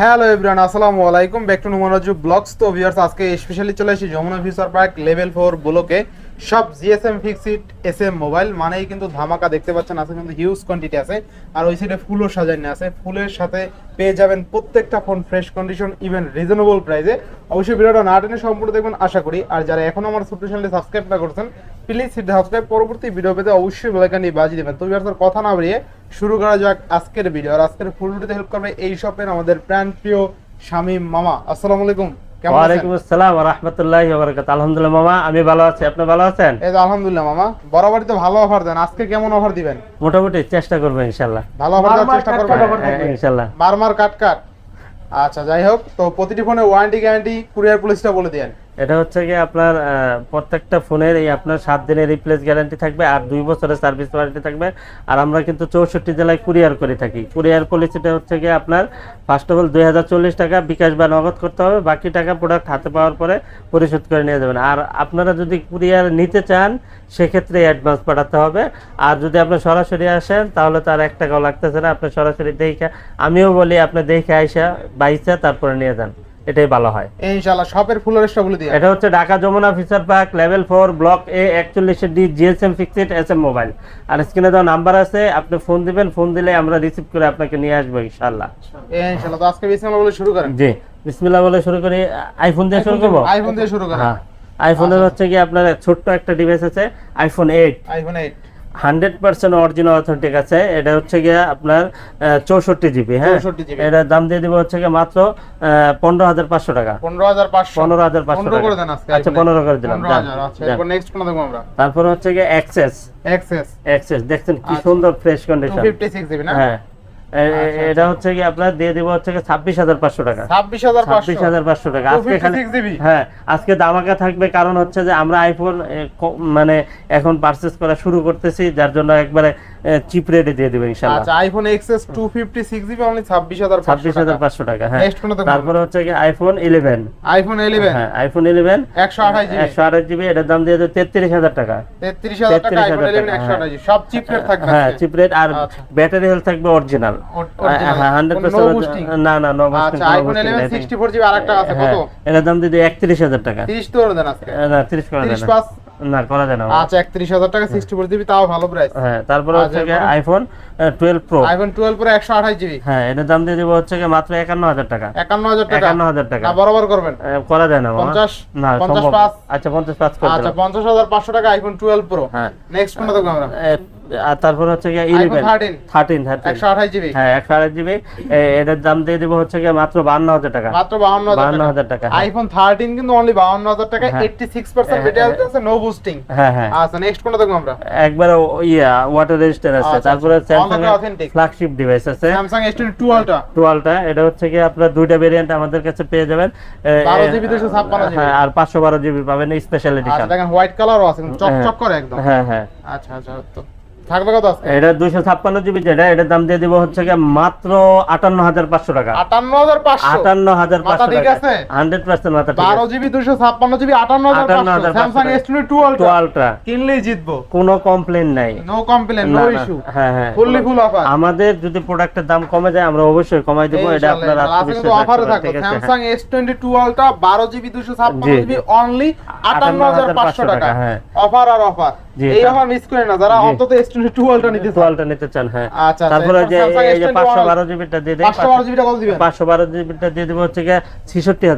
Hello everyone আসসালামু আলাইকুম। Back to নুমানাজু ব্লগস তো ভিউয়ার্স আজকে স্পেশালি চলে এসেছি Jamuna future park level four ব্লকে সব GSM fixit S M mobile মানেই কিন্তু ধামাকা দেখতে পাচ্ছেন আজকে কিন্তু হিউজ কোয়ান্টিটি আছে। আর ওই সাইডে ফুলও সাজানো আছে। ফুলের সাথে পেয়ে যাবেন প্রত্যেকটা phone fresh condition even reasonable প্রাইসে অবশ্যই ভিডিওটা না টেনে সম্পূর্ণ দেখবেন, আশা করি। আর যারা এখনও আমার ছোট্ট চ্যানেলটি সাবস্ক্রাইব না করছেন প্লিজ হিট সাবস্ক্রাইব পরবর্তী ভিডিও পেতে অবশ্যই বেলাইকানটি বাজিয়ে দেবেন। তো ভিউয়ার্স আর কথা না বাড়িয়ে শুরু করা যাক আজকের ভিডিও আর আজকের ফুল ভিডিওতে হেল্প করবে এই শপের আমাদের প্রাণ প্রিয় শামীম মামা। আসসালামু আলাইকুম। ওয়ালাইকুম আসসালাম রাহমাতুল্লাহি ওয়া বারাকাতুহু। আলহামদুলিল্লাহ মামা আমি ভালো আছি। আপনি ভালো আছেন? এই তো আলহামদুলিল্লাহ মামা বরাবরই তো ভালো অফার দেন। আজকে কেমন অফার দিবেন? মোটামুটি চেষ্টা করব ইনশাআল্লাহ ভালো অফার দেওয়ার চেষ্টা করবেন? হ্যাঁ, ইনশাআল্লাহ মারমার কাট কাট। আচ্ছা যাই হোক তো প্রতিটি ফোনে ওয়ারেন্টি গ্যারান্টি কুরিয়ার পুলিশটা বলে দেন এটা হচ্ছে কি আপনার প্রত্যেকটা ফোনের এই আপনার সাত দিনের রিপ্লেস গ্যারান্টি থাকবে আর দুই বছরের সার্ভিস ওয়ারেন্টি থাকবে। আর আমরা কিন্তু চৌষট্টি জেলায় কুরিয়ার করে থাকি। কুরিয়ার পলিসিটা হচ্ছে কি আপনার ফার্স্ট অফ অল দুই হাজার চল্লিশ টাকা বিকাশ বা নগদ করতে হবে। বাকি টাকা প্রোডাক্ট হাতে পাওয়ার পরে পরিশোধ করে নিয়ে যাবেন। আর আপনারা যদি কুরিয়ার নিতে চান, সেক্ষেত্রে অ্যাডভান্স পাঠাতে হবে। আর যদি আপনি সরাসরি আসেন, তাহলে তার এক টাকাও লাগতেছে না। আপনি সরাসরি দেখে, আমিও বলি, আপনি দেখে আইসা বাইসা তারপরে নিয়ে যান। এটাই ভালো হয়। ইনশাআল্লাহ শপের ফুলের রেস্টটা বলে দিন এটা হচ্ছে Dhaka Jamuna future park level four block A একচল্লিশ D GSM fixed S M mobile আর স্ক্রিনে দেওয়া নাম্বার আছে আপনি ফোন দিবেন ফোন দিলে আমরা রিসিভ করে আপনাকে নিয়ে আসব ইনশাল্লাহ ইনশাআল্লাহ তো আজকে বিসমিল্লাহ বলে শুরু করেন। জি বিসমিল্লাহ বলে শুরু করি। আইফোন দিয়ে শুরু করব? আইফোন দিয়ে শুরু করেন। হ্যাঁ আইফোনের হচ্ছে কি আপনার ছোট্ট একটা ডিভাইস আছে iPhone eight iPhone 8 hundred percent original authentic আছে। এটা হচ্ছে গিয়ে আপনার চৌষট্টি জিবি হ্যাঁ? 64 GB এটার দাম দিয়ে দিব হচ্ছে গিয়ে মাত্র পনেরো হাজার পাঁচশো টাকা। 15500 পনেরো হাজার পাঁচশো 15 করে টাকা। আচ্ছা পনেরো করে দিলাম যান, 15000 আচ্ছা তারপর হচ্ছে গিয়ে অ্যাক্সেস অ্যাক্সেস দেখছেন কি আচ্ছা। সুন্দর ফ্রেশ কন্ডিশন 256 জিবি না? হ্যাঁ। এটা হচ্ছে কি আপনার দিয়ে দিব হচ্ছে কি ছাব্বিশ হাজার পাঁচশো টাকা। 26500 ছাব্বিশ হাজার পাঁচশো টাকা। আজকে খালি 256 জিবি হ্যাঁ আজকে দামাকা থাকবে কারণ হচ্ছে যে আমরা আইফোন মানে এখন পারচেস করা শুরু করতেছি যার জন্য একবারে চিপ রেটে দিয়ে দিবে ইনশাল্লাহ আচ্ছা আইফোন এক্সএস 256 জিবি অনলি 26500 ছাব্বিশ হাজার টাকা। হ্যাঁ। Next কোনটা দেখব? তারপরে হচ্ছে কি আইফোন ইলেভেন আইফোন 11 হ্যাঁ আইফোন ইলেভেন 128 জিবি একশো আঠাশ জিবি এটার দাম দিয়ে দেবে তেত্রিশ হাজার টাকা। 33000 টাকা আইফোন 11 128 জিবি সব চিপ রেট থাকবে হ্যাঁ চিপ রেট আর আচ্ছা। ব্যাটারি হেলথ থাকবে অরিজিনাল হ্যাঁ হান্ড্রেড কোনো no পার্সেন্ট boosting? না না নো আচ্ছা আইফোন 11 64 জিবি আরেকটা আছে কত? হ্যাঁ এটার দাম দিয়ে একত্রিশ হাজার টাকা। 30 তো দেন আজকে। না তিরিশ করা যায় 30 না পাস করা যায় না আচ্ছা 31000 টাকা 64 জিবি তাও ভালো প্রাইস হ্যাঁ তারপরে আচ্ছা, হচ্ছে iPhone twelve pro iPhone 12 pro 128 GB হ্যাঁ এর দাম দিয়ে দেবো হচ্ছে গিয়ে মাত্র একান্ন হাজার টাকা। 51000 টাকা? একান্ন হাজার টাকা। না বরাবর করবেন। করা যায় না মামা। 50 না 50 পাঁচ। আচ্ছা পঞ্চাশ পাঁচ করে আচ্ছা দিলাম। 50500 টাকা আইফোন 12 প্রো হ্যাঁ। নেক্সট কোনটা দেখব আমরা। আর তারপর হচ্ছে গিয়ে ইলেভেন 13 থার্টিন থার্টিন 128 জিবি হ্যাঁ একশো আড়াই জিবি এটার দাম দিয়ে দেবো হচ্ছে গিয়ে মাত্র বান্ন হাজার টাকা। মাত্র 52000 বান্ন হাজার টাকা হ্যাঁ। আইফোন 13 কিন্তু অনলি 52000 টাকা হ্যাঁ। 86% হ্যাঁ, ব্যাটারি হ্যাঁ। আছে নো বুস্টিং হ্যাঁ হ্যাঁ। আচ্ছা নেক্সট কোনটা দেখব আমরা? একবার ইয়া ওয়াটার রেজিস্টার আছে। আচ্ছা, তারপরে। স্যামসাং ফ্ল্যাগশিপ ডিভাইস আছে। স্যামসাং S22 আলট্রা টুয়েলটা এটা হচ্ছে কি আপনার দুইটা ভেরিয়েন্ট আমাদের কাছে পেয়ে যাবেন। এ, 12 এ, জিবি 256 জিবি। হ্যাঁ আর পাঁচশো বারো জিবি পাবেন স্পেশাল আচ্ছা এডিশন দেখেন হোয়াইট কালারও আছে কিন্তু চকচক করে একদম। হ্যাঁ হ্যাঁ। আচ্ছা আচ্ছা তো থাকবে কত আজকে এটা দুইশো ছাপ্পান্ন জিবি যেটা এটার দাম দিয়ে দিব হচ্ছে কি মাত্র আটান্ন হাজার পাঁচশো টাকা। 58500 আটান্ন হাজার মাথা পাঁচশো ঠিক আছে? হান্ড্রেড পার্সেন্ট মাথা ঠিক 12 GB 256 GB 58500 58,500 Samsung S22 ultra টুয়েলটা কিনলেই জিতবো। কোনো কমপ্লেন নাই। নো কমপ্লেন নো ইস্যু হ্যাঁ হ্যাঁ। ফুললি ফুল অফার আমাদের যদি প্রোডাক্টের দাম কমে যায় আমরা অবশ্যই কমাই দেবো। এটা আপনার আত্মবিশ্বাস অফারে থাকবে আছে? হ্যাঁ। Samsung S22 ultra 12 GB 256 G, GB. Only 58500 টাকা। হ্যাঁ। অফার আর অফার এই অফার মিস করে না। যারা অন্তত S22 আলট্রা নিতে চান টুয়েলটা নিতে চান হ্যাঁ। আচ্ছা, আচ্ছা, তারপরে যে এই যে S21 পাঁচশো বারো জিবিটা দিয়ে দেয় 512 জিবিটা কত দিবেন? পাঁচশো বারো জিবিটা দিয়ে দেবো হচ্ছে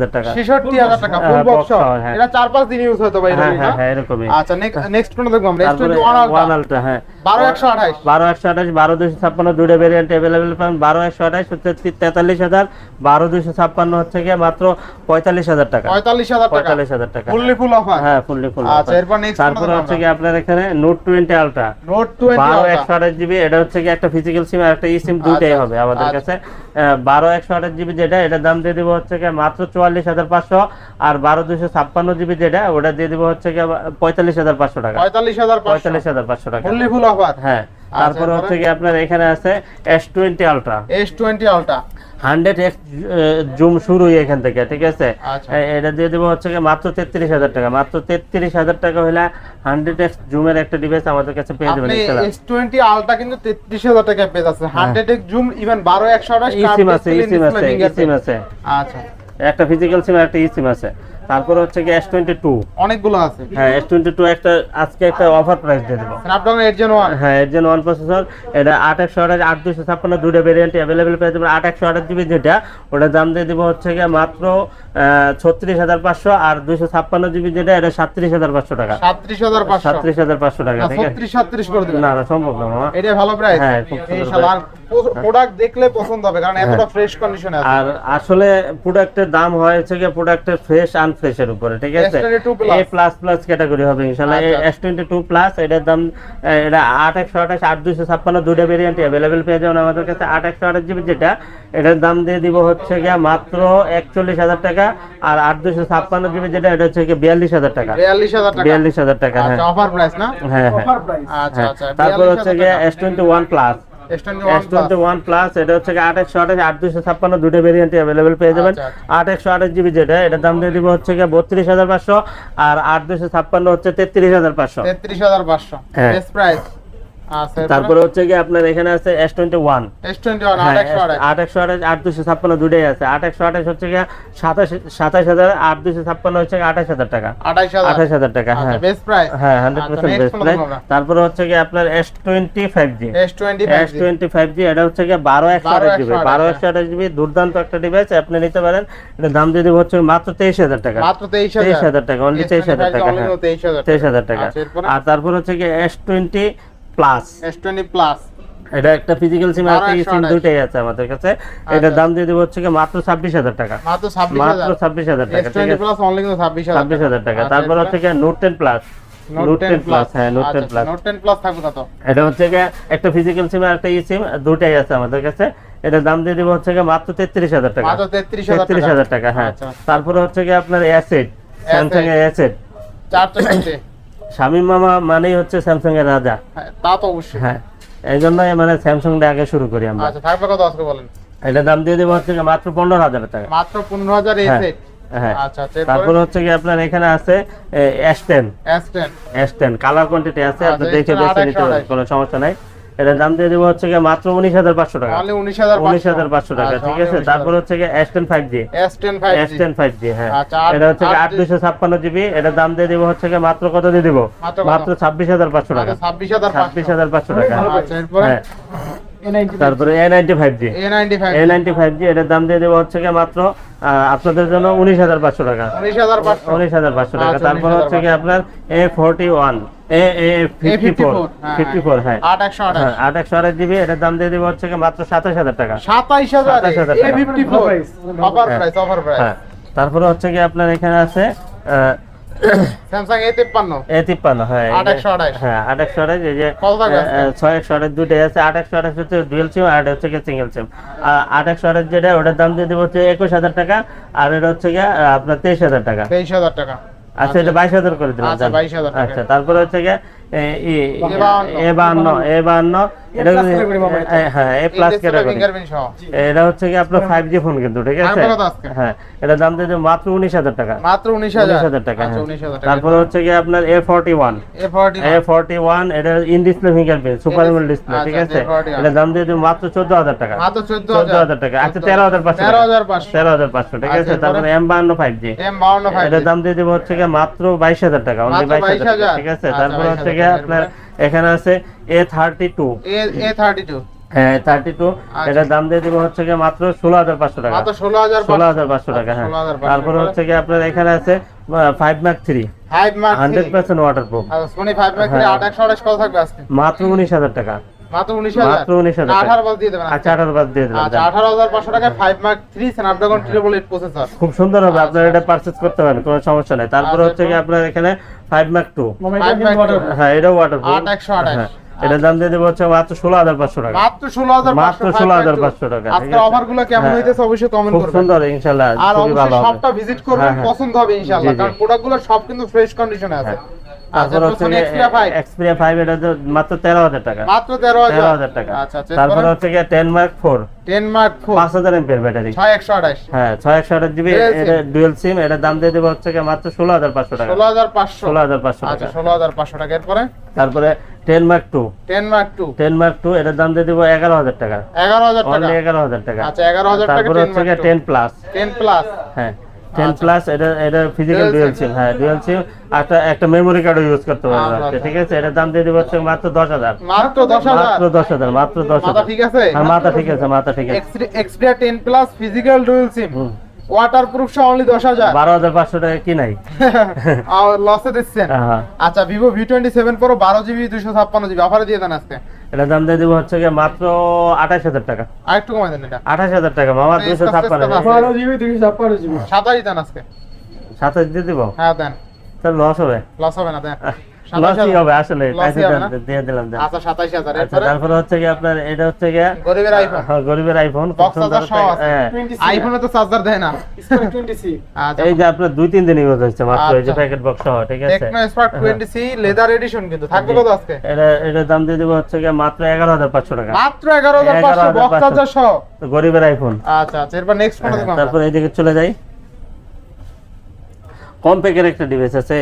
টাকা। 66000 টাকা ফুল হ্যাঁ, বক্স হ্যাঁ। এটা 4 5 দিন ইউজ হতো ভাই হ্যাঁ হ্যাঁ হ্যাঁ এরকমই। আচ্ছা নেক্সট কোন দেখব আমরা তারপরে S21 ওয়ান আলটা আলট্রা 12 128 বারো একশো আঠাশ বারো দুশো ছাপ্পান্ন দুটো ভেরিয়েন্ট অ্যাভেলেবেল পাবেন বারো একশো আঠাশ হচ্ছে তেতাল্লিশ হাজার বারো দুশো ছাপ্পান্ন হচ্ছে গিয়ে মাত্র পঁয়তাল্লিশ হাজার টাকা। 45000 টাকা। পঁয়তাল্লিশ হাজার টাকা। ফুললি ফুল অফার হ্যাঁ ফুললি ফুল আচ্ছা, এরপর next তারপরে হচ্ছে কি আপনার এখানে নোট টোয়েন্টি আলট্রা নোট 20 বারো একশো আঠাশ জিবি এটা হচ্ছে কি একটা ফিজিক্যাল সিম আর একটা ই সিম দুইটাই আচ্ছা, হবে আমাদের। কাছে। বারো একশো আঠাশ জিবি যেটা এটার দাম দিয়ে দিব হচ্ছে কি মাত্র চুয়াল্লিশ হাজার পাঁচশো আর বারো দুশো ছাপ্পান্ন জিবি যেটা ওটা দিয়ে দিব হচ্ছে কি পঁয়তাল্লিশ হাজার পাঁচশো টাকা। 45500 পঁয়তাল্লিশ হাজার পাঁচশো টাকা। ফুললি ফুল হ্যাঁ তারপরে হচ্ছে কি আপনার এখানে আছে S twenty ultra S twenty ultra hundred X zoom শুরুই এখান থেকে ঠিক আছে? আচ্ছা। এটা দিয়ে দেবো হচ্ছে মাত্র তেত্রিশ হাজার টাকা। মাত্র তেত্রিশ হাজার টাকা হলে হান্ড্রেড এক্স জুমের একটা ডিভাইস আমাদের কাছে পেয়ে যাবেন। এস টোয়েন্টি আলটা কিন্তু তেত্রিশ হাজার টাকা পেয়ে যাচ্ছে হান্ড্রেড এক্স জুম ইভেন বারো একশো আঠাশ ইসিম আছে ইসিম আছে ইসিম আছে। আচ্ছা। একটা ফিজিক্যাল সিম একটা ইসিম আছে। তারপরে হচ্ছে কি এস টোয়েন্টি টু অনেকগুলো আছে। হ্যাঁ এস টোয়েন্টি টু একটা আজকে একটা অফার প্রাইস দিয়ে দেবো। স্ন্যাপড্রাগন এইট জেন ওয়ান হ্যাঁ এর জন্য ওয়ান প্রসেসর এটা আট একশো আঠাশ আট দুশো ছাপ্পান্ন দুটো ভেরিয়েন্ট অ্যাভেলেবেল পেয়ে যাবেন। আট একশো আঠাশ জিবি যেটা ওটা দাম দিয়ে দেবো হচ্ছে গিয়ে মাত্র ছত্রিশ হাজার পাঁচশো আর দুশো ছাপ্পান্ন জিবি যেটা এটা সাতত্রিশ হাজার পাঁচশো টাকা। সাতত্রিশ হাজার পাঁচশো। সাতত্রিশ হাজার পাঁচশো টাকা ঠিক আছে? ছত্রিশ সাতত্রিশ করে দেবেন। না না সম্ভব না মামা। এটা ভালো প্রাইস হ্যাঁ, ইনশাআল্লাহ প্রোডাক্ট দেখলে পছন্দ হবে কারণ এতটা ফ্রেশ কন্ডিশনে আছে। আর আসলে প্রোডাক্টের দাম হয়েছে প্রোডাক্টের ফ্রেশ আনফ্রেশের উপরে ঠিক আছে? এ প্লাস প্লাস ক্যাটাগরি হবে ইনশাল্লাহ আচ্ছা। এস টোয়েন্টি টু প্লাস এটার দাম এটা আট একশো আঠাশ আট দুশো ছাপ্পান্ন দুটো ভেরিয়েন্ট অ্যাভেলেবেল পেয়ে যাবেন আমাদের কাছে। আট একশো আঠাশ জিবি যেটা এটার দাম দিয়ে দিব হচ্ছে গিয়ে মাত্র একচল্লিশ হাজার টাকা আর আট দুশো ছাপ্পান্ন জিবি যেটা এটা হচ্ছে গিয়ে বিয়াল্লিশ হাজার টাকা। বিয়াল্লিশ হাজার টাকা? বিয়াল্লিশ হাজার টাকা হ্যাঁ। আচ্ছা অফার প্রাইস না? হ্যাঁ হ্যাঁ। আচ্ছা হ্যাঁ আচ্ছা তারপর হচ্ছে গিয়ে S twenty one plus S twenty S twenty one plus এটা হচ্ছে আট একশো আঠাশ আট দুশো ছাপ্পান্ন দুটো ভেরিয়েন্ট অ্যাভেলেবেল পেয়ে যাবেন। আচ্ছা, আট একশো আঠাশ জিবি যেটা এটার দাম দিয়ে দিব হচ্ছে গিয়ে বত্রিশ হাজার পাঁচশো আর আট দুশো ছাপ্পান্ন হচ্ছে তেত্রিশ হাজার পাঁচশো। তেত্রিশ হাজার পাঁচশো। হ্যাঁ। বেস্ট প্রাইস আচ্ছা তারপরে হচ্ছে কি আপনার এখানে আছে এস টোয়েন্টি ওয়ান হ্যাঁ আট একশো আঠাশ আট দুশো ছাপ্পান্ন দুটোই আছে। আট একশো আঠাশ হচ্ছে গিয়ে সাতাশ সাতাশ হাজার আট দুশো ছাপ্পান্ন হচ্ছে আঠাশ হাজার টাকা। আঠাশ হাজার। টাকা হ্যাঁ। বেস্ট প্রাইস হ্যাঁ হান্ড্রেড আচ্ছা, পার্সেন্ট বেস্ট প্রাইস তারপরে হচ্ছে গিয়ে আপনার S twenty five G S twenty five G এটা হচ্ছে গিয়ে বারো একশো আঠাশ জিবি বারো একশো আঠাশ জিবি দুর্দান্ত একটা ডিভাইস। আপনি নিতে পারেন। এটা দাম যদি হচ্ছে মাত্র তেইশ হাজার টাকা। মাত্র তেইশ হাজার। টাকা অনলি তেইশ হাজার টাকা হ্যাঁ। তেইশ হাজার টাকা। আচ্ছা, আর তারপর হচ্ছে গিয়ে S twenty plus S20 plus এটা একটা ফিজিক্যাল সিম আর একটা সিম দুটেই আছে আমাদের কাছে। এটা দাম দিয়ে দেব হচ্ছে কি মাত্র 26000 টাকা। মাত্র 26000 মাত্র 26000 টাকা S20 প্লাস অনলি 26000 26000 টাকা। তারপর হচ্ছে কি Note 10 প্লাস Note 10 প্লাস হ্যাঁ Note 10 প্লাস Note 10 প্লাস থাকবে তো এটা হচ্ছে কি একটা ফিজিক্যাল সিম আর একটা ই সিম দুটেই আছে আমাদের কাছে। এটা দাম দিয়ে দেব হচ্ছে কি মাত্র 33000 টাকা। মাত্র 33000 টাকা। হ্যাঁ। তারপর হচ্ছে কি আপনার অ্যাসেট Samsung এর অ্যাসেট 450 স্বামী মামা মানেই হচ্ছে স্যামসাং এর রাজা হ্যাঁ, তা তো অবশ্যই। হ্যাঁ এই জন্যই মানে স্যামসাং আগে শুরু করি আমরা। আচ্ছা থাকবে কত আজকে বলেন। এটা দাম দিয়ে দেবো হচ্ছে মাত্র পনেরো হাজার টাকা। মাত্র পনেরো হাজার হ্যাঁ সেট হ্যাঁ। আচ্ছা, তারপরে? হচ্ছে কি আপনার এখানে আছে S ten S ten colour quantity আছে আচ্ছা, আপনি দেখে বেছে নিতে কোনো সমস্যা নাই। এটার দাম দিয়ে দেবো হচ্ছে মাত্র উনিশ হাজার পাঁচশো টাকা। উনিশ হাজার উনিশ হাজার পাঁচশো টাকা ঠিক আছে? তারপর হচ্ছে গিয়ে S ten five G S ten five S ten five G হ্যাঁ। আচ্ছা, এটা হচ্ছে আট দুশো ছাপ্পান্ন জিবি এটা দাম দিয়ে দেবো হচ্ছে মাত্র কত দিয়ে দেবো? মাত্র ছাব্বিশ হাজার পাঁচশো টাকা। ছাব্বিশ হাজার ছাব্বিশ হাজার পাঁচশো টাকা। আচ্ছা এরপরে? হ্যাঁ। তারপরে A ninety five G A ninety five G এটার দাম দিয়ে দেবো হচ্ছে মাত্র আপনাদের জন্য উনিশ হাজার পাঁচশো টাকা। উনিশ হাজার পাঁচশো। টাকা। আচ্ছা, তারপর হচ্ছে আপনার A forty one A A fifty four fifty four আট একশো আট একশো আঠাশ জিবি এটার দাম দিয়ে দেবো হচ্ছে কি মাত্র সাতাশ হাজার টাকা। সাতাইশ হাজার 27,000 এ টাকা। Fifty four offer. Price offer price তারপরে হচ্ছে কি আপনার এখানে আছে স্যামসাং এ তিপ্পান্ন। এ তিপ্পান্ন হ্যাঁ আট একশো হ্যাঁ আট একশো আঠাশ এই যে কত থাকবে আজকে? আহ, ছয় একশো আঠাশ দুটোই আছে আট একশো আঠাশ হচ্ছে ডুয়েল সিম আর হচ্ছে সিঙ্গেল সিম আট একশো আঠাশ যেটা ওটার দাম দিয়ে দেবো হচ্ছে একুশ হাজার টাকা আর এটা হচ্ছে গিয়ে আপনার তেইশ হাজার টাকা। তেইশ হাজার টাকা। আচ্ছা এটা বাইশ হাজার করে দিলাম আচ্ছা, বাইশ 22,000 টাকা। আচ্ছা তারপরে হচ্ছে গিয়ে এ- ই- A52 এ বাহান্ন এ বাহান্ন এটা এ- হ্যাঁ এ প্লাস ক্যাটাগরি ফিঙ্গারপ্রিন্ট সহ এটা হচ্ছে কি আপনার ফাইভ জি ফোন কিন্তু ঠিক আছে আর কত আজকে? হ্যাঁ এটা দাম দিয়ে মাত্র উনিশ হাজার টাকা মাত্র উনিশ উনিশ হাজার হাজার টাকা আচ্ছা হ্যাঁ। উনিশ হাজার টাকা তারপরে আচ্ছা, চোদ্দ হাজার টাকা আচ্ছা তেরো হাজার পাঁচশো তেরো হাজার পাঁচশো ঠিক আচ্ছা, আছে তারপরে এম ফাইভ জি দিয়ে হচ্ছে মাত্র বাইশ হাজার টাকা অনলি বাইশ হাজার 22,000 ঠিক আছে আচ্ছা, তারপরে হচ্ছে গিয়ে আপনার এখানে আছে A thirty two A thirty two হ্যাঁ থার্টি টু। এটার দাম দিয়ে দেবো হচ্ছে গিয়ে মাত্র ষোলো হাজার পাঁচশো টাকা। ষোলো হাজার পাঁচশো। টাকা হ্যাঁ। 16,500 তারপরে হচ্ছে গিয়ে আপনার এখানে আছে five mark three mark hundred percent waterproof mark মাত্র উনিশ হাজার টাকা। মাত্র উনিশ হাজার মাত্র 19,000 টাকা। আঠারো বাস দিয়ে দেবেন আচ্ছা দিয়ে আচ্ছা যান। আঠারো হাজার পাঁচশো টাকায় five mark three Snapdragon triple processor খুব সুন্দর হবে আপনারা আচ্ছা। এটা পারচেজ করতে পারেন কোনো সমস্যা নেই তারপরে হচ্ছে কি আপনার এখানে ফাইভ ম্যাক টু হ্যাঁ এটা এটার দাম দিয়ে দেবো হচ্ছে মাত্র ষোলো হাজার পাঁচশো টাকা মাত্র ষোলো হাজার মাত্র 16,500 টাকা, ঠিক আজকে আছে? অফারগুলো কেমন হ্যাঁ। হইতেছে অবশ্যই কমেন্ট করবেন সুন্দর ইনশাল্লাহ আর অবশ্যই সবটা ভিজিট করবেন হ্যাঁ, হ্যাঁ। পছন্দ হবে। কারণ প্রোডাক্টগুলো সব কিন্তু ফ্রেশ কন্ডিশনে আছে হ্যাঁ। তারপর হচ্ছে প্রথমে 5 এটা মাত্র তেরো হাজার টাকা। মাত্র আচ্ছা আচ্ছা তারপরে হচ্ছে গিয়ে ten mark four ten mark four পাঁচ হাজার ব্যাটারি ছয় একশো আঠাশ। হ্যাঁ ছয় একশো আঠাশ জিবি এটা ডুয়েল সিম এটার দাম দিয়ে দেবো হচ্ছে মাত্র ষোলো হাজার পাঁচশো টাকা। ষোলো হাজার পাঁচশো। ষোলো হাজার পাঁচশো আচ্ছা টাকা। ষোলো হাজার পাঁচশো টাকা। এরপরে? তারপরে ten mark two ten mark two ten mark two এটার দাম দিয়ে দেবো এগারো হাজার টাকা। এগারো হাজার টাকা। অনলি এগারো হাজার টাকা। আচ্ছা এগারো হাজার টাকা তারপরে হচ্ছে গিয়ে mark ten plus ten plus হ্যাঁ। টেন আচ্ছা। প্লাস এটা এটা ফিজিক্যাল ডুয়াল সিম হ্যাঁ ডুয়াল সিম একটা একটা মেমরি কার্ডও ইউজ করতে পারবে আচ্ছা, আচ্ছা। ঠিক আছে? এটা দাম দিয়ে দিচ্ছি হচ্ছে মাত্র দশ হাজার। মাত্র দশ হাজার? মাত্র দশ হাজার মাত্র 10000 মাথা ঠিক আছে? হ্যাঁ মাথা ঠিক আছে মাথা ঠিক আছে। Extra 10 plus physical dual SIM হুম। ওয়াটার সহ অনলি দশ হাজার। বারো হাজার পাঁচশো টাকা কি নাই? লসে দিচ্ছেন। হ্যাঁ আচ্ছা সেভেন প্রো বারো জিবি দুশো ছাপ্পান্ন জিবি অফারে দিয়ে দেন আজকে। এটার দাম দিয়ে দেবো হচ্ছে গিয়ে মাত্র আঠাশ হাজার টাকা। আরেকটু কমাই দেন এটা। আঠাশ হাজার টাকা মামা এই দুশো সব ছাপ্পান্ন চেষ্টা বারো জিবি দুইশো ছাপ্পান্ন জিবি সাতাশ দেন আজকে। সাতাশ দিয়ে দিব? হ্যাঁ দেন। তাহলে লস হবে। লস হবে না দেন। লসই হবে আসলে Loss ই হবে না? কাছে দিয়ে দিলাম আচ্ছা সাতাশ হাজার। আচ্ছা তারপরে হচ্ছে কি আপনার এটা হচ্ছে গিয়ে গরিবের আইফোন হ্যাঁ, গরিবের আইফোন Box charger সহ আছে। হ্যাঁ। আইফোনে তো চার্জার দেয় না। টোয়েন্টি সি আচ্ছা। এই যে আপনার দুই তিন দিন ইউজ হচ্ছে মাত্র এই যে আচ্ছা। প্যাকেট বক্স সহ ঠিক আছে? Tecno Spark twenty C leather edition কিন্তু। থাকবে কত আজকে? এটা এটার দাম দিয়ে দেবো হচ্ছে গিয়ে মাত্র এগারো হাজার পাঁচশো টাকা। মাত্র এগারো হাজার 11,500 বক্স চার্জার সহ। গরিবের আইফোন আচ্ছা আচ্ছা এরপর নেক্সট কোনটা তারপর এইদিকে চলে যাই। কম্প্যাকের একটা ডিভাইস আছে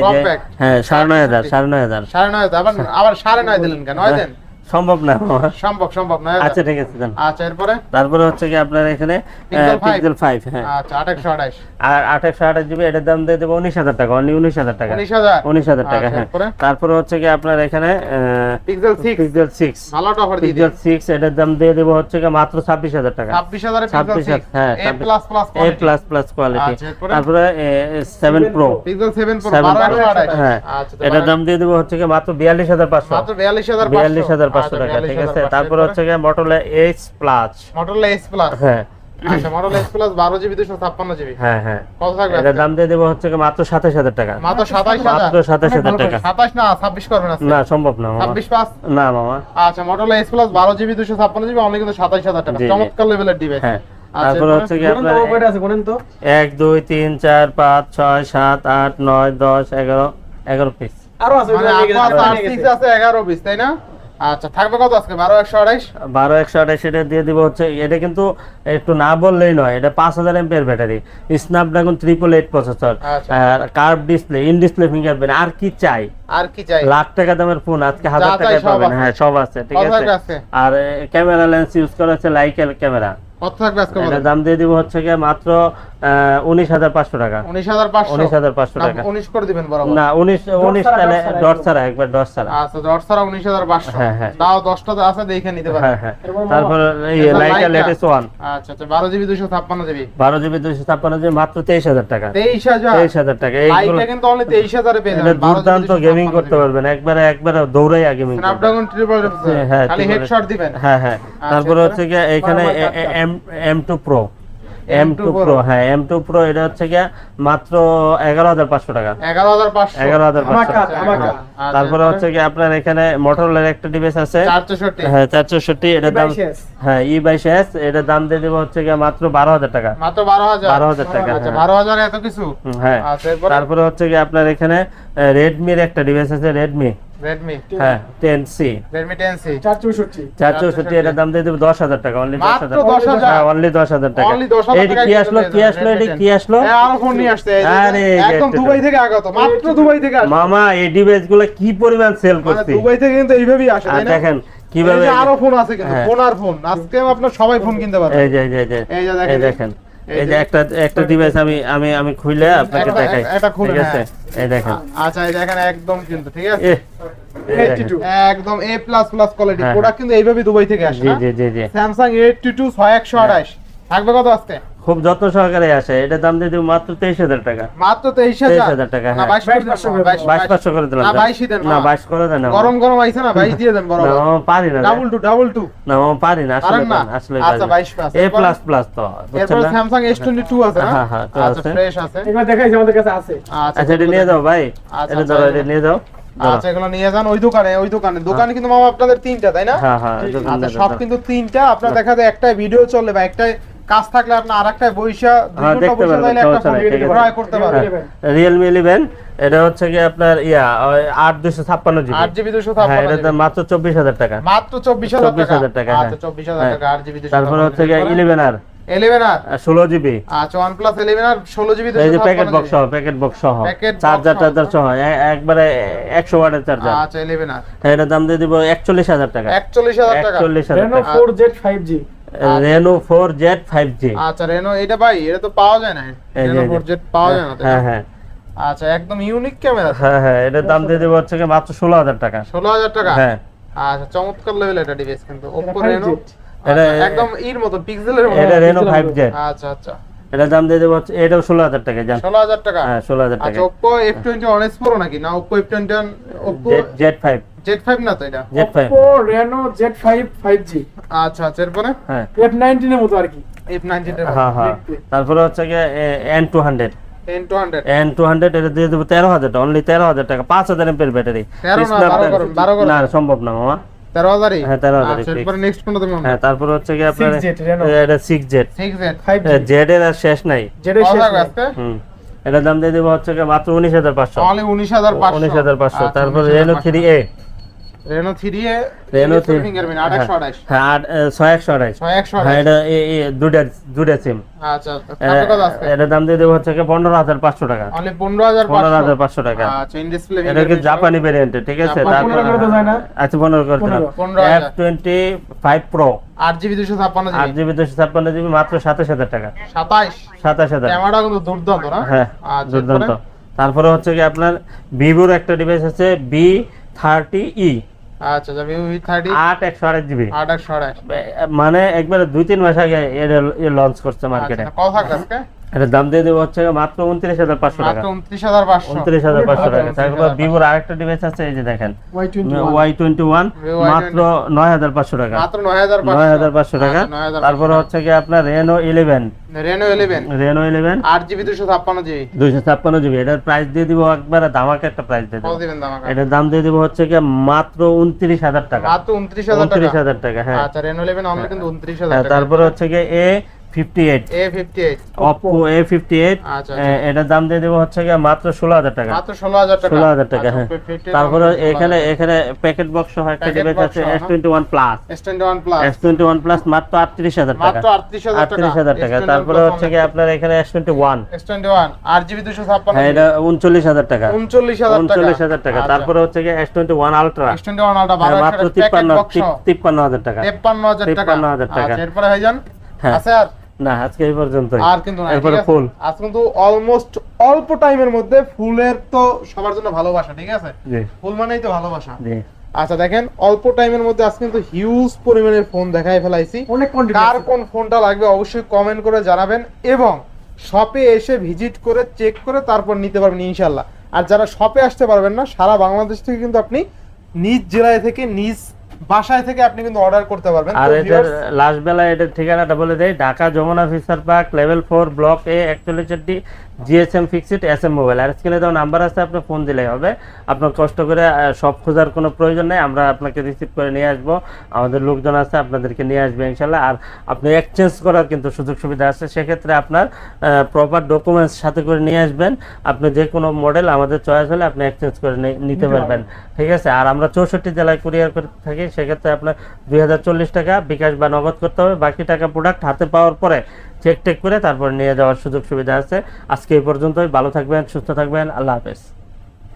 হ্যাঁ সাড়ে নয় হাজার সাড়ে নয় হাজার। সাড়ে নয় হাজার, আবার আবার সাড়ে নয় দিলেন কেন? নয় দেন। সম্ভব না? সম্ভব সম্ভব হাজার। আচ্ছা ঠিক আছে আচ্ছা এরপরে? তারপরে হচ্ছে কি আপনার এখানে পিক্সেল ফাইভ হ্যাঁ। আচ্ছা আর জিবি এটার দাম দিয়ে দেবো উনিশ হাজার টাকা অনলি উনিশ হাজার টাকা। উনিশ হাজার। উনিশ হাজার টাকা আচ্ছা, হ্যাঁ। তারপরে হচ্ছে কি আপনার এখানে পিক্সেল সিক্স পিক্সেল সিক্স ভালো অফার দিয়ে পিক্সেল সিক্স এটার দাম দিয়ে দেবো হচ্ছে কি মাত্র ছাব্বিশ হাজার টাকা। ছাব্বিশ হাজারে পিক্সেল ছাব্বিশ সিক্স হ্যাঁ A plus plus A plus plus quality আচ্ছা, তারপরে seven pro Pixel seven pro হ্যাঁ। আচ্ছা এটার দাম দিয়ে দেবো হচ্ছে কি মাত্র বিয়াল্লিশ হাজার পাঁচশো। মাত্র বিয়াল্লিশ হাজার পাঁচশো টাকা ঠিক আছে? তারপরে হচ্ছে কি Motorola H plus Motorola S plus হ্যাঁ। আচ্ছা মটোরোলা এস প্লাস বারো জিবি দুশো ছাপ্পান্ন জিবি? হ্যাঁ হ্যাঁ। কত থাকবে এটার দাম দিয়ে দেবো হচ্ছে মাত্র সাতাশ হাজার টাকা। মাত্র সাতাশ মাত্র সাতাশ হাজার টাকা। সাতাশ না ছাব্বিশ করবেন না সম্ভব না ছাব্বিশ পাঁচ? না মামা। আচ্ছা মটোরোলা এস প্লাস বারো জিবি দুশো ছাপ্পান্ন জিবি অনলি কিন্তু সাতাশ হাজার টাকা। জি, জি। চমৎকার লেভেলের ডিভাইস হ্যাঁ। আচ্ছা, হচ্ছে কি আপনার কয়টা আছে বলেন তো? এক দুই তিন চার পাঁচ ছয় সাত আট নয় দশ এগারো এগারো পিস আরও আছে মানে। আছে এগারো পিস তাই না? আচ্ছা থাকবে কত আজকে? বারো একশো আড়াইশ বারো একশো আঠাশ এটা দিয়ে দিব হচ্ছে এটা কিন্তু একটু না বললেই নয় এটা পাঁচ হাজার ampere battery Snapdragon triple eight processor. R curve display in display fingerprint আর কি চাই? আর কি চাই? লাখ টাকা দামের ফোন আজকে হাজার টাকায় পাবেন। হ্যাঁ সব আছে ঠিক আছে। আর ক্যামেরা লেন্স ইউজ করা হচ্ছে লাইকের ক্যামেরা কত থাকবে আজকে দাম দিয়ে দিব হচ্ছে মাত্র উনিশ হাজার পাঁচশো টাকা। উনিশ হাজার উনিশ হাজার পাঁচশো টাকা। উনিশ করে দিবেন বরাবর। না উনিশ উনিশ তাহলে ডট ছাড়া একবার ডট ছাড়া। আচ্ছা দশ ছাড়া উনিশ হাজার পাঁচশো। হ্যাঁ, হ্যাঁ। তাও দশটা আছে দেখে নিতে পারেন হ্যাঁ হ্যাঁ। তারপর এই এরপর লেটেস্ট ওয়ান আচ্ছা আচ্ছা বারো জিবি দুশো ছাপ্পান্ন জিবি। বারো জিবি দুইশো ছাপ্পান্ন জিবি মাত্র তেইশ হাজার টাকা। তেইশ হাজার। তেইশ হাজার টাকা। এইগুলো কিন্তু অনলি তেইশ হাজারে পেয়ে এটা যাবেন দুর্দান্ত গেমিং করতে পারবেন। একবারে একবারে দৌড়াইয়া গেমিং স্ন্যাপড্রাগন ট্রিপল হ্যাঁ খালি হেডশট দিবেন। হ্যাঁ হ্যাঁ। তারপরে হচ্ছে গিয়ে এখানে M two pro M two M2 pro হ্যাঁ এম টু প্রো এটা হচ্ছে গিয়ে মাত্র এগারো হাজার পাঁচশো টাকা। এগারো হাজার পাঁচশো। এগারো হাজার পাঁচশো। হ্যাঁ। তারপরে হচ্ছে কি আপনার এখানে মোটরোলার একটা ডিভাইস আছে। হ্যাঁ চার চৌষট্টি এটার দাম E22S হ্যাঁ ই বাইশ এস এটার দাম দিয়ে দেবো হচ্ছে গিয়ে মাত্র বারো হাজার টাকা। মাত্র বারো হাজার? বারো হাজার টাকা আচ্ছা হ্যাঁ। বারো হাজার এত কিছু? হ্যাঁ। আচ্ছা তারপরে হচ্ছে কি আপনার এখানে রেডমির একটা ডিভাইস আছে রেডমি হ্যাঁ দাম দিয়ে দেবো টাকা অনলি মাত্র হ্যাঁ অনলি টাকা। অনলি কি আসলো কি আসলো এটা কি আসলো? হ্যাঁ, ফোন নিয়ে আসছে আরে, একদম দুবাই থেকে আগত মাত্র দুবাই থেকে আসছে। মামা এই ডিভাইসগুলো কি পরিমাণ সেল করছি? দুবাই থেকে কিন্তু এইভাবেই আসে তাই না? দেখেন কীভাবে আরও ফোন আছে কিন্তু। ফোন আর ফোন আজকে আপনার সবাই ফোন কিনতে পারবে এই যে এই যে এই যে। দেখেন। এই যে একটা একটা ডিভাইস আমি আমি আমি খুলে আপনাকে দেখাই। এটা খুলে, ঠিক আছে? এই দেখেন। আচ্ছা এই দেখেন একদম কিন্তু ঠিক আছে? একদম A plus plus quality product কিন্তু এইভাবে দুবাই থেকে আসে জি জি জি স্যামসাং থাকবে কত আজকে? খুব যত্ন সহকারে আসে। এটার দাম দিয়ে দিব মাত্র তেইশ হাজার টাকা। মাত্র তেইশ তেইশ হাজার টাকা হ্যাঁ। বাইশ করে দেন, বাইশ পাঁচশো করে দিলাম। না। বাইশ করে দেন গরম গরম আইছে না বাইশ দিয়ে দেন না পারি না। Double two double two. না পারি না আসলে আসলে আচ্ছা, পারি না। 22 plus, এ প্লাস প্লাস তো এরপর স্যামসাং এস টোয়েন্টি টু আছে হ্যাঁ, হ্যাঁ, তো আচ্ছা আছে। ফ্রেশ আছে। এগুলো দেখাই আমাদের কাছে আছে। আচ্ছা আচ্ছা এটা নিয়ে যাও ভাই। আচ্ছা, এটা ধরো এটা নিয়ে যাও। আচ্ছা এগুলো নিয়ে যান ওই দোকানে ওই দোকানে। দোকানে কিন্তু মামা আপনাদের তিনটা তাই না? হ্যাঁ হ্যাঁ এটা সব কিন্তু তিনটা। আপনার দেখা যায় একটা ভিডিও চলে বা একটা কাজ থাকলে আপনি আরেকটা এটা হচ্ছে কি আপনার ইয়া 8256 জিবি। জিবি 256 এটা মাত্র 24000 টাকা। মাত্র আচ্ছা 24000 টাকা 8 জিবি হচ্ছে কি packet box packet box charger সহ একবারে 100 ওয়াটের চার্জার দাম দিয়ে দিব 41000 টাকা। Reno four Z five G আচ্ছা রেনো এটা ভাই এটা তো পাওয়া যায় না। রেনো এই জেড পাওয়া যায় না হ্যাঁ হ্যাঁ। আচ্ছা একদম ইউনিক ক্যামেরা হ্যাঁ হ্যাঁ এটার দাম দিয়ে দেবো হচ্ছে মাত্র ষোলো হাজার টাকা। ষোলো হাজার টাকা? হ্যাঁ। আচ্ছা চমৎকার লেভেল এটা ডিভাইস কিন্তু। ওপো ফাইভ রেনো এটা- একদম ইর মতো পিক্সেলের মতো এটা রেনো pixel ফাইভ হবে। জেড আচ্ছা আচ্ছা। এটার দাম দিয়ে দেবো হচ্ছে এটাও ষোলো হাজার টাকা জান। ষোলো হাজার টাকা? হ্যাঁ ষোলো হাজার টাকা। আচ্ছা Oppo F twenty one S pro নাকি? না Oppo F twenty one Oppo Z five না তো এটা? Z five. Oppo Reno Z five five G আচ্ছা আচ্ছা এরপরে? হ্যাঁ। এফ নাইনটিনের মতো আর কি। এফ নাইনটিন হ্যাঁ হ্যাঁ। তারপরে হচ্ছে গিয়ে N two hundred ten two hundred N two hundred এটা দিয়ে দেবো তেরো হাজার টাকা। অনলি তেরো হাজার টাকা। পাঁচ হাজার ব্যাটারি। 13 না, 12 করুন, 12 করুন। না সম্ভব না মামা। হ্যাঁ, 13,000 আচ্ছা হ্যাঁ তারপরে হচ্ছে গিয়ে আপনার এটা সিক্স জেড জেড এর আর শেষ নাই। এটার দাম দিয়ে দেবো হচ্ছে মাত্র উনিশ হাজার পাঁচশো। উনিশ হাজার পাঁচশো। আচ্ছা, তারপর 19,500 Reno three A Reno three A Reno three fingerprint আঠাশশো আঠাশ। হ্যাঁ হ্যাঁ এটা দুটা দুটা সিম আচ্ছা আচ্ছা। দাম দিয়ে দেবো হচ্ছে টাকা। অনলি আচ্ছা ইন ডিসপ্লে এটা কি জাপানি ভেরিয়েন্টে ঠিক আছে। তারপর পনেরো করে যায় না? আচ্ছা পনেরো করে দিলাম। পনেরো। পনেরো এফ হাজার। টোয়েন্টি ফাইভ প্রো আট জিবি দুশো ছাপ্পান্ন আট জিবি জিবি দুশো ছাপ্পান্ন জিবি মাত্র সাতাশ হাজার টাকা। সাতাইশ সাতাশ হাজার। ক্যামেরা কিন্তু দুর্দান্ত না? হ্যাঁ দুর্দান্ত। তারপরে হচ্ছে কি আপনার ভিভোর একটা ডিভাইস আছে বি থার্টি ই আচ্ছা আচ্ছা ভিভো ভি থার্টি আট একশো আঠাশ জিবি। আট একশো আঠাশ মানে একবারে দুই তিন মাস আগে লঞ্চ করছে মার্কেটে আচ্ছা, কত থাকবে আজকে? এটার দাম দিয়ে দেবো হচ্ছে মাত্র উনত্রিশ হাজার পাঁচশো টাকা। উনত্রিশ হাজার পাঁচশো। উনত্রিশ হাজার পাঁচশো টাকা। তারপর ভিভোর আরেকটা ডিভাইস আছে এই যে দেখেন। ওয়াই টোয়েন্টি ওয়ান মাত্র নয় হাজার পাঁচশো টাকা। মাত্র নয় হাজার পাঁচশো। টাকা। তারপরে হচ্ছে কি আপনার Reno eleven Reno eleven Reno eleven আট জিবি দুশো ছাপ্পান্ন জিবি। দুইশো ছাপ্পান্ন জিবি। এটার প্রাইস দিয়ে দিব একবারে ধামাকা একটা প্রাইস দিয়ে দেবো। দাম এটার দাম দিয়ে দিব হচ্ছে কি মাত্র উনত্রিশ হাজার টাকা। মাত্র উনত্রিশ হাজার টাকা। হ্যাঁ। আচ্ছা রেনো ইলেভেন অনলি কিন্তু উনত্রিশ হাজার হ্যাঁ, তারপরে হচ্ছে কি এ অপো এ ফিফটি এইট আচ্ছা, এটার দাম দিয়ে দেবো হচ্ছে কি মাত্র ষোলো হাজার টাকা মাত্র ষোলো হাজার টাকা ষোলো হাজার টাকা আচ্ছা, হ্যাঁ তারপরে এখানে এখানে প্যাকেট বক্স একটা ডিভাইস আছে S twenty one plus S twenty one plus S twenty one plus মাত্র আটত্রিশ হাজার টাকা আটত্রিশ হাজার টাকা তারপরে হচ্ছে কি আপনার এখানে S twenty one S twenty one আট জিবি দুশো ছাপ্পান্ন হ্যাঁ এটা উনচল্লিশ হাজার টাকা উনচল্লিশ হাজার টাকা উনচল্লিশ হাজার টাকা আচ্ছা। তারপরে হচ্ছে S twenty one ultra S twenty one ultra মাত্র তিপ্পান্ন তিপ্পান্ন হাজার টাকা তেপ্পান্ন হাজার টাকা তিপ্পান্ন হাজার টাকা। আচ্ছা, এরপরে ভাইজান হ্যাঁ। আর না আজকে এই পর্যন্তই। আর কিন্তু এরপরে ফুল। আজ কিন্তু অলমোস্ট অল্প টাইমের মধ্যে ফুলের তো সবার জন্য ভালোবাসা ঠিক আছে? ফুল মানেই তো ভালোবাসা। জি। আচ্ছা দেখেন অল্প টাইমের মধ্যে আজ কিন্তু হিউজ পরিমাণের ফোন দেখাই ফেলাইছি। অনেক কার কোন ফোনটা লাগবে অবশ্যই কমেন্ট করে জানাবেন এবং শপে এসে ভিজিট করে চেক করে তারপর নিতে পারবেন ইনশাল্লাহ আর যারা শপে আসতে পারবেন না সারা বাংলাদেশ থেকে কিন্তু আপনি নিজ জেলায় থেকে নিজ বাসায় থেকে আপনি কিন্তু অর্ডার করতে পারবেন। আর এটার লাস্ট বেলা এটার ঠিকানাটা বলে দেয় Dhaka Jamuna future park level four block A একচল্লিশ GSM fixed S M mobile আর স্ক্রিনে দেওয়া নাম্বার আছে আপনি ফোন দিলেই হবে। আপনার কষ্ট করে সব খোঁজার কোনো প্রয়োজন নেই। আমরা আপনাকে রিসিভ করে নিয়ে আসব। আমাদের লোকজন আছে আপনাদেরকে নিয়ে আসবে ইনশাল্লাহ আর আপনি এক্সচেঞ্জ করার কিন্তু সুযোগ সুবিধা আছে। সেক্ষেত্রে আপনার প্রপার ডকুমেন্টস সাথে করে নিয়ে আসবেন। আপনি যে কোনো মডেল আমাদের চয়েস হলে আপনি এক্সচেঞ্জ করে নিতে পারবেন। ঠিক আছে? আর আমরা চৌষট্টি জেলায় কুরিয়ার করে থাকি। সেক্ষেত্রে আপনার দুই হাজার চল্লিশ টাকা বিকাশ বা নগদ করতে হবে। বাকি টাকা প্রোডাক্ট হাতে পাওয়ার পরে চেক টেক করে তারপর নিয়ে যাওয়ার সুযোগ সুবিধা আছে। আজকে এই পর্যন্তই। ভালো থাকবেন, সুস্থ থাকবেন। আল্লাহ হাফেজ।